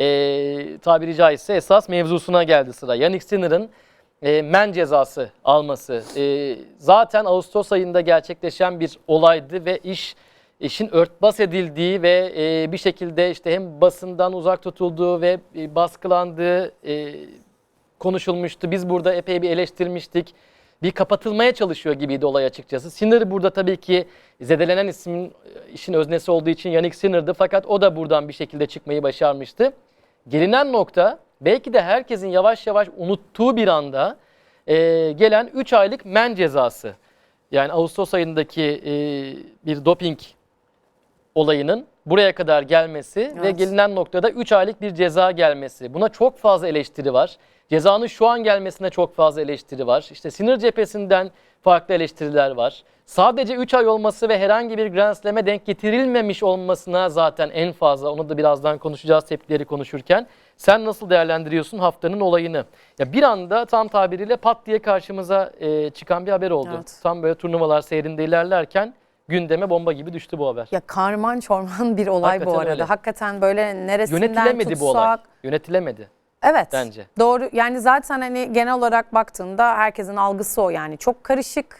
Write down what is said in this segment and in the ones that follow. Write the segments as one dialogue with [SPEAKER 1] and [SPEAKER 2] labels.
[SPEAKER 1] e, tabiri caizse esas mevzusuna geldi sıra. Yannick Sinner'ın e, men cezası alması. E, zaten Ağustos ayında gerçekleşen bir olaydı ve iş işin örtbas edildiği ve e, bir şekilde işte hem basından uzak tutulduğu ve e, baskılandığı e, konuşulmuştu. Biz burada epey bir eleştirmiştik. Bir kapatılmaya çalışıyor gibiydi olay açıkçası. Sinner burada tabii ki zedelenen ismin e, işin öznesi olduğu için Yannick Sinner'dı. Fakat o da buradan bir şekilde çıkmayı başarmıştı. Gelinen nokta belki de herkesin yavaş yavaş unuttuğu bir anda e, gelen 3 aylık men cezası. Yani Ağustos ayındaki e, bir doping olayının buraya kadar gelmesi ve
[SPEAKER 2] Evet.
[SPEAKER 1] gelinen noktada 3 aylık bir ceza gelmesi. Buna çok fazla eleştiri var. Cezanın şu an gelmesine çok fazla eleştiri var. İşte sinir cephesinden farklı eleştiriler var. Sadece 3 ay olması ve herhangi bir Grand Slam'e denk getirilmemiş olmasına zaten en fazla onu da birazdan konuşacağız tepkileri konuşurken. Sen nasıl değerlendiriyorsun haftanın olayını? Ya bir anda tam tabiriyle pat diye karşımıza e, çıkan bir haber oldu.
[SPEAKER 2] Evet.
[SPEAKER 1] Tam böyle turnuvalar seyrinde ilerlerken gündeme bomba gibi düştü bu haber.
[SPEAKER 2] Ya karman çorman bir olay bu
[SPEAKER 1] Hakikaten
[SPEAKER 2] arada.
[SPEAKER 1] öyle.
[SPEAKER 2] Hakikaten böyle neresinden
[SPEAKER 1] Yönetilemedi
[SPEAKER 2] tutsak.
[SPEAKER 1] bu olay. Yönetilemedi.
[SPEAKER 2] Evet.
[SPEAKER 1] Bence.
[SPEAKER 2] Doğru. Yani zaten hani genel olarak baktığında herkesin algısı o yani. Çok karışık.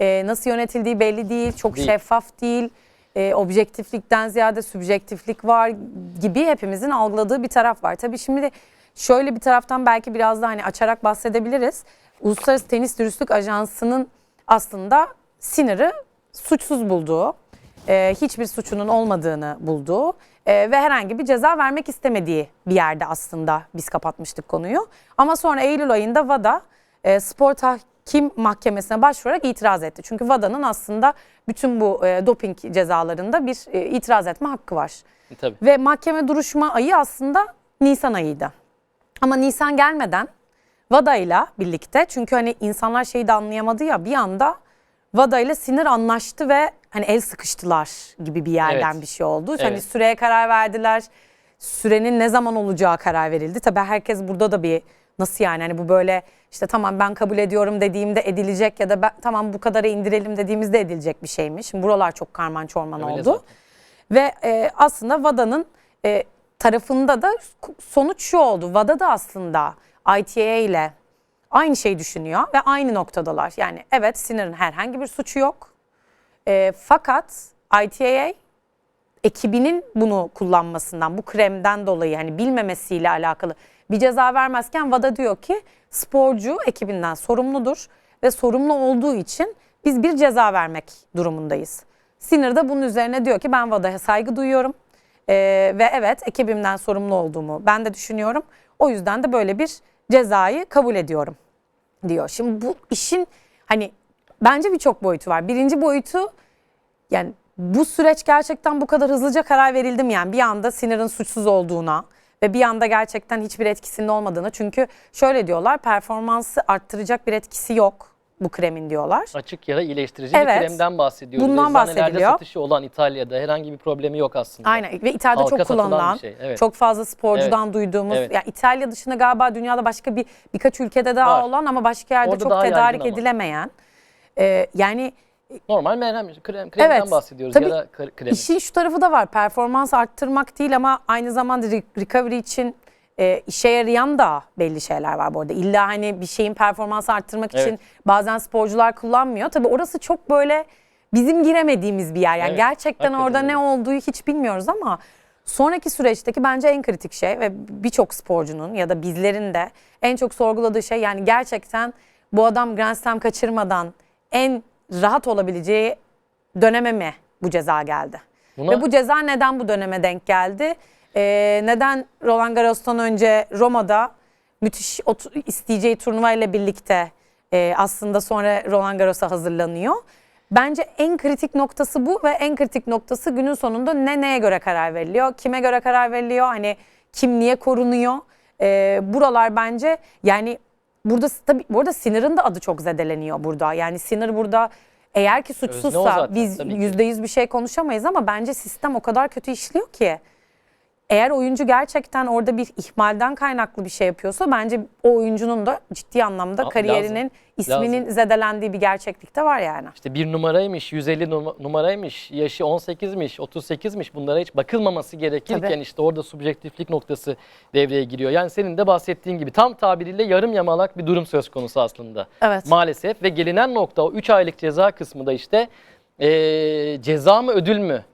[SPEAKER 2] Ee, nasıl yönetildiği belli değil. Çok
[SPEAKER 1] Değil.
[SPEAKER 2] şeffaf değil. Ee, objektiflikten ziyade sübjektiflik var gibi hepimizin algıladığı bir taraf var. Tabii şimdi de şöyle bir taraftan belki biraz da hani açarak bahsedebiliriz. Uluslararası Tenis Dürüstlük Ajansı'nın aslında Sinner'ı suçsuz bulduğu, e, hiçbir suçunun olmadığını bulduğu e, ve herhangi bir ceza vermek istemediği bir yerde aslında biz kapatmıştık konuyu. Ama sonra Eylül ayında VADA e, spor tahkim mahkemesine başvurarak itiraz etti. Çünkü VADA'nın aslında bütün bu e, doping cezalarında bir e, itiraz etme hakkı var.
[SPEAKER 1] Tabii.
[SPEAKER 2] Ve mahkeme duruşma ayı aslında Nisan ayıydı. Ama Nisan gelmeden VADA ile birlikte çünkü hani insanlar şeyi de anlayamadı ya bir anda VADA ile Sinir anlaştı ve hani el sıkıştılar gibi bir yerden
[SPEAKER 1] Evet.
[SPEAKER 2] bir şey oldu. Hani
[SPEAKER 1] Evet.
[SPEAKER 2] süreye karar verdiler. Sürenin ne zaman olacağı karar verildi. Tabii herkes burada da bir nasıl yani hani bu böyle işte tamam ben kabul ediyorum dediğimde edilecek ya da ben, tamam bu kadara indirelim dediğimizde edilecek bir şeymiş. Şimdi buralar çok karman çorman
[SPEAKER 1] Öyle
[SPEAKER 2] oldu.
[SPEAKER 1] zaten.
[SPEAKER 2] Ve e, aslında VADA'nın e, tarafında da sonuç şu oldu. VADA da aslında ITA ile aynı şeyi düşünüyor ve aynı noktadalar. Yani evet Sinir'in herhangi bir suçu yok. E, fakat ITA ekibinin bunu kullanmasından, bu kremden dolayı hani bilmemesiyle alakalı bir ceza vermezken VADA diyor ki sporcu ekibinden sorumludur ve sorumlu olduğu için biz bir ceza vermek durumundayız. Sinir de bunun üzerine diyor ki ben VADA'ya saygı duyuyorum Ee, ve evet ekibimden sorumlu olduğumu ben de düşünüyorum. O yüzden de böyle bir cezayı kabul ediyorum diyor. Şimdi bu işin hani bence birçok boyutu var. Birinci boyutu yani bu süreç gerçekten bu kadar hızlıca karar verildi mi yani bir anda Sinir'in suçsuz olduğuna ve bir anda gerçekten hiçbir etkisinin olmadığına çünkü şöyle diyorlar performansı arttıracak bir etkisi yok bu kremin diyorlar.
[SPEAKER 1] Açık yara iyileştirici
[SPEAKER 2] Evet.
[SPEAKER 1] bir kremden bahsediyoruz.
[SPEAKER 2] Bundan
[SPEAKER 1] Eczanelerde
[SPEAKER 2] bahsediliyor.
[SPEAKER 1] satışı olan İtalya'da herhangi bir problemi yok aslında.
[SPEAKER 2] Aynen ve İtalya'da
[SPEAKER 1] Halka
[SPEAKER 2] çok kullanılan,
[SPEAKER 1] şey, evet.
[SPEAKER 2] çok fazla sporcudan duyduğumuz,
[SPEAKER 1] Evet.
[SPEAKER 2] ya İtalya dışında galiba dünyada başka bir birkaç ülkede daha
[SPEAKER 1] Var.
[SPEAKER 2] olan ama başka yerde
[SPEAKER 1] Orada
[SPEAKER 2] çok tedarik edilemeyen. Ee, yani
[SPEAKER 1] Normal merhem, krem, kremden
[SPEAKER 2] Evet,
[SPEAKER 1] bahsediyoruz.
[SPEAKER 2] tabii
[SPEAKER 1] Yara kre- kremi.
[SPEAKER 2] İşin şu tarafı da var. Performans arttırmak değil ama aynı zamanda re- recovery için e, işe yarayan da belli şeyler var bu arada. İlla hani bir şeyin performansı arttırmak için
[SPEAKER 1] Evet.
[SPEAKER 2] bazen sporcular kullanmıyor. Tabii orası çok böyle bizim giremediğimiz bir yer. Yani
[SPEAKER 1] Evet,
[SPEAKER 2] gerçekten orada
[SPEAKER 1] öyle.
[SPEAKER 2] ne olduğu hiç bilmiyoruz ama sonraki süreçteki bence en kritik şey ve birçok sporcunun ya da bizlerin de en çok sorguladığı şey yani gerçekten bu adam Grand Slam kaçırmadan en rahat olabileceği döneme mi bu ceza geldi?
[SPEAKER 1] Buna-
[SPEAKER 2] Ve bu ceza neden bu döneme denk geldi? Ee, neden Roland Garros'tan önce Roma'da müthiş isteyeceği turnuva ile birlikte e, aslında sonra Roland Garros'a hazırlanıyor? Bence en kritik noktası bu ve en kritik noktası günün sonunda ne neye göre karar veriliyor? Kime göre karar veriliyor? Hani kim niye korunuyor? Ee, buralar bence yani burada tabii burada Sinir'in de adı çok zedeleniyor burada. Yani Sinir burada eğer ki suçsuzsa
[SPEAKER 1] zaten,
[SPEAKER 2] biz
[SPEAKER 1] tabii ki.
[SPEAKER 2] yüzde yüz bir şey konuşamayız ama bence sistem o kadar kötü işliyor ki. Eğer oyuncu gerçekten orada bir ihmalden kaynaklı bir şey yapıyorsa bence o oyuncunun da ciddi anlamda
[SPEAKER 1] Aa,
[SPEAKER 2] kariyerinin
[SPEAKER 1] lazım.
[SPEAKER 2] isminin
[SPEAKER 1] Lazım.
[SPEAKER 2] zedelendiği bir gerçeklik de var yani.
[SPEAKER 1] İşte bir numaraymış, 150 numa- numaraymış, yaşı 18'miş, 38'miş bunlara hiç bakılmaması gerekirken
[SPEAKER 2] Tabii.
[SPEAKER 1] işte orada subjektiflik noktası devreye giriyor. Yani senin de bahsettiğin gibi tam tabiriyle yarım yamalak bir durum söz konusu aslında.
[SPEAKER 2] Evet.
[SPEAKER 1] Maalesef ve gelinen nokta o 3 aylık ceza kısmı da işte eee, ceza mı ödül mü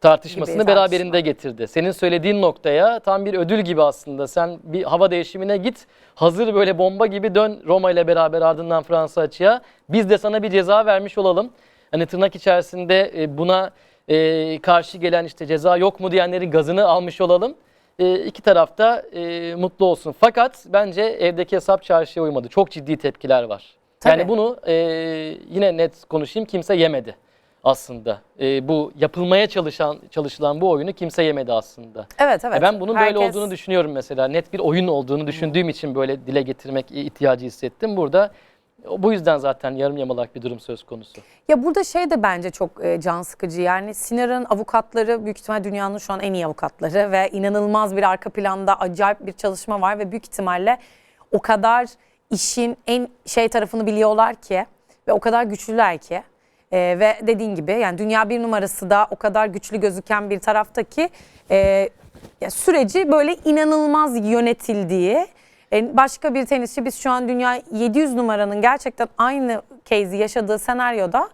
[SPEAKER 1] tartışmasını
[SPEAKER 2] Gibi
[SPEAKER 1] beraberinde
[SPEAKER 2] tartışma.
[SPEAKER 1] getirdi. Senin söylediğin noktaya tam bir ödül gibi aslında. Sen bir hava değişimine git. Hazır böyle bomba gibi dön Roma ile beraber ardından Fransa açığa. Biz de sana bir ceza vermiş olalım. Hani tırnak içerisinde e, buna e, karşı gelen işte ceza yok mu diyenlerin gazını almış olalım. E, iki tarafta mutlu olsun. Fakat bence evdeki hesap çarşıya uymadı. Çok ciddi tepkiler var.
[SPEAKER 2] Tabii.
[SPEAKER 1] Yani bunu yine net konuşayım kimse yemedi aslında. E, bu yapılmaya çalışan çalışılan bu oyunu kimse yemedi aslında.
[SPEAKER 2] Evet evet.
[SPEAKER 1] E ben bunun böyle
[SPEAKER 2] Herkes-
[SPEAKER 1] olduğunu düşünüyorum mesela. Net bir oyun olduğunu düşündüğüm için böyle dile getirmek ihtiyacı hissettim. Burada bu yüzden zaten yarım yamalak bir durum söz konusu.
[SPEAKER 2] Ya burada şey de bence çok e, can sıkıcı. Yani Sinar'ın avukatları büyük ihtimal dünyanın şu an en iyi avukatları ve inanılmaz bir arka planda acayip bir çalışma var ve büyük ihtimalle o kadar işin en şey tarafını biliyorlar ki ve o kadar güçlüler ki E, ve dediğin gibi yani dünya bir numarası da o kadar güçlü gözüken bir tarafta ki e, ya süreci böyle inanılmaz yönetildiği e, Başka bir tenisçi biz şu an dünya 700 numaranın gerçekten aynı case'i yaşadığı senaryoda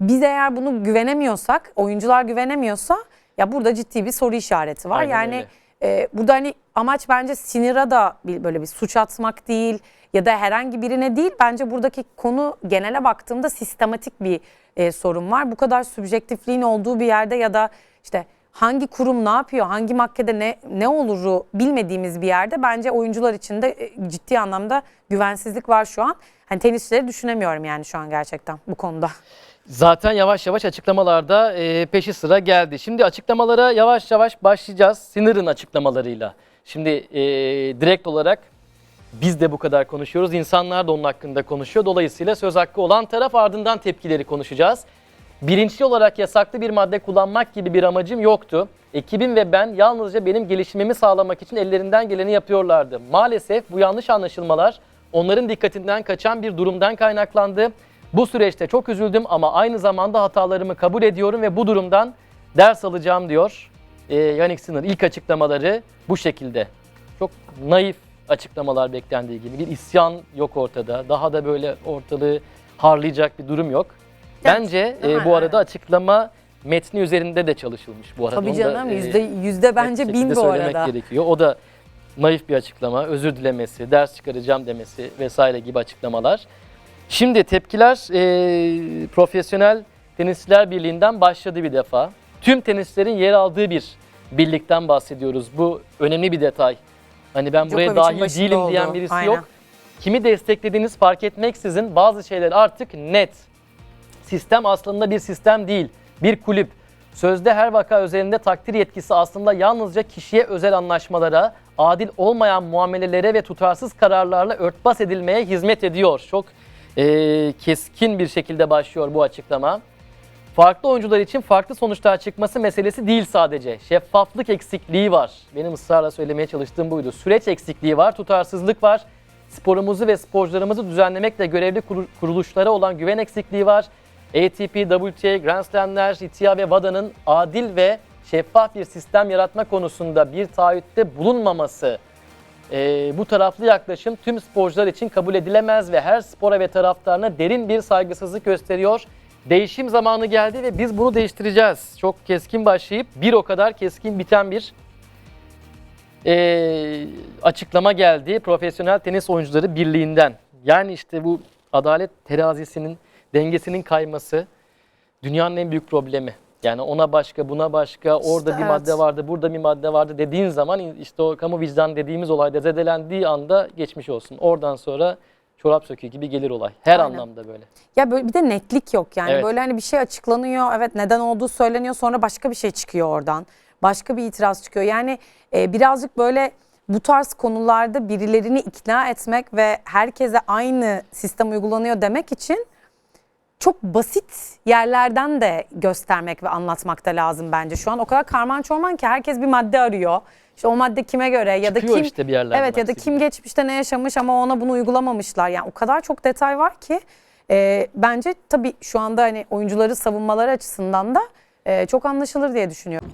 [SPEAKER 2] biz eğer bunu güvenemiyorsak, oyuncular güvenemiyorsa ya burada ciddi bir soru işareti var.
[SPEAKER 1] Aynen
[SPEAKER 2] yani
[SPEAKER 1] öyle.
[SPEAKER 2] E, burada hani amaç bence Sinir'a da bir, böyle bir suç atmak değil ya da herhangi birine değil. Bence buradaki konu genele baktığımda sistematik bir e, sorun var. Bu kadar subjektifliğin olduğu bir yerde ya da işte hangi kurum ne yapıyor, hangi mahkede ne ne oluru bilmediğimiz bir yerde bence oyuncular için de e, ciddi anlamda güvensizlik var şu an. Hani tenisçileri düşünemiyorum yani şu an gerçekten bu konuda.
[SPEAKER 1] Zaten yavaş yavaş açıklamalarda e, peşi sıra geldi. Şimdi açıklamalara yavaş yavaş başlayacağız. Sinir'in açıklamalarıyla. Şimdi e, direkt olarak biz de bu kadar konuşuyoruz. İnsanlar da onun hakkında konuşuyor. Dolayısıyla söz hakkı olan taraf ardından tepkileri konuşacağız. Bilinçli olarak yasaklı bir madde kullanmak gibi bir amacım yoktu. Ekibim ve ben yalnızca benim gelişimimi sağlamak için ellerinden geleni yapıyorlardı. Maalesef bu yanlış anlaşılmalar onların dikkatinden kaçan bir durumdan kaynaklandı. Bu süreçte çok üzüldüm ama aynı zamanda hatalarımı kabul ediyorum ve bu durumdan ders alacağım diyor. Ee, Yannick Sinner ilk açıklamaları bu şekilde. Çok naif açıklamalar beklendiği gibi. Bir isyan yok ortada. Daha da böyle ortalığı harlayacak bir durum yok. Bence e, bu arada açıklama metni üzerinde de çalışılmış bu arada.
[SPEAKER 2] Tabii
[SPEAKER 1] Onu da,
[SPEAKER 2] canım
[SPEAKER 1] e,
[SPEAKER 2] yüzde yüzde bence
[SPEAKER 1] net
[SPEAKER 2] bin
[SPEAKER 1] şekilde
[SPEAKER 2] bu
[SPEAKER 1] söylemek
[SPEAKER 2] arada.
[SPEAKER 1] gerekiyor. O da naif bir açıklama, özür dilemesi, ders çıkaracağım demesi vesaire gibi açıklamalar. Şimdi tepkiler e, Profesyonel Tenisçiler Birliği'nden başladı bir defa. Tüm tenislerin yer aldığı bir birlikten bahsediyoruz. Bu önemli bir detay. Hani ben buraya
[SPEAKER 2] Djokovic'in
[SPEAKER 1] dahil
[SPEAKER 2] başında
[SPEAKER 1] değilim
[SPEAKER 2] oldu.
[SPEAKER 1] diyen birisi
[SPEAKER 2] Aynen.
[SPEAKER 1] yok. Kimi desteklediğiniz fark etmeksizin bazı şeyler artık net. Sistem aslında bir sistem değil, bir kulüp. Sözde her vaka üzerinde takdir yetkisi aslında yalnızca kişiye özel anlaşmalara, adil olmayan muamelelere ve tutarsız kararlarla örtbas edilmeye hizmet ediyor. Çok eee, keskin bir şekilde başlıyor bu açıklama. Farklı oyuncular için farklı sonuçlar çıkması meselesi değil sadece. Şeffaflık eksikliği var. Benim ısrarla söylemeye çalıştığım buydu. Süreç eksikliği var, tutarsızlık var. Sporumuzu ve sporcularımızı düzenlemekle görevli kuru- kuruluşlara olan güven eksikliği var. ATP, WTA, Grand Slam'ler, ITIA ve WADA'nın adil ve şeffaf bir sistem yaratma konusunda bir taahhütte bulunmaması ee, bu taraflı yaklaşım tüm sporcular için kabul edilemez ve her spora ve taraftarına derin bir saygısızlık gösteriyor. Değişim zamanı geldi ve biz bunu değiştireceğiz. Çok keskin başlayıp bir o kadar keskin biten bir ee, açıklama geldi Profesyonel Tenis Oyuncuları Birliği'nden. Yani işte bu adalet terazisinin dengesinin kayması dünyanın en büyük problemi. Yani ona başka, buna başka, orada
[SPEAKER 2] İşte
[SPEAKER 1] bir
[SPEAKER 2] evet.
[SPEAKER 1] madde vardı, burada bir madde vardı dediğin zaman işte o kamu vicdan dediğimiz olayda zedelendiği anda geçmiş olsun. Oradan sonra çorap söküğü gibi gelir olay. Her
[SPEAKER 2] Aynen.
[SPEAKER 1] anlamda böyle.
[SPEAKER 2] Ya böyle bir de netlik yok yani.
[SPEAKER 1] Evet.
[SPEAKER 2] Böyle hani bir şey açıklanıyor. Evet neden olduğu söyleniyor. Sonra başka bir şey çıkıyor oradan. Başka bir itiraz çıkıyor. Yani e, birazcık böyle bu tarz konularda birilerini ikna etmek ve herkese aynı sistem uygulanıyor demek için çok basit yerlerden de göstermek ve anlatmak da lazım bence. Şu an o kadar karman çorman ki herkes bir madde arıyor. İşte o madde kime göre ya da
[SPEAKER 1] Çıkıyor
[SPEAKER 2] kim
[SPEAKER 1] işte bir yerlerden
[SPEAKER 2] Evet ya da kim geçmişte ne yaşamış ama ona bunu uygulamamışlar. Yani o kadar çok detay var ki e, bence tabii şu anda hani oyuncuları savunmaları açısından da e, çok anlaşılır diye düşünüyorum.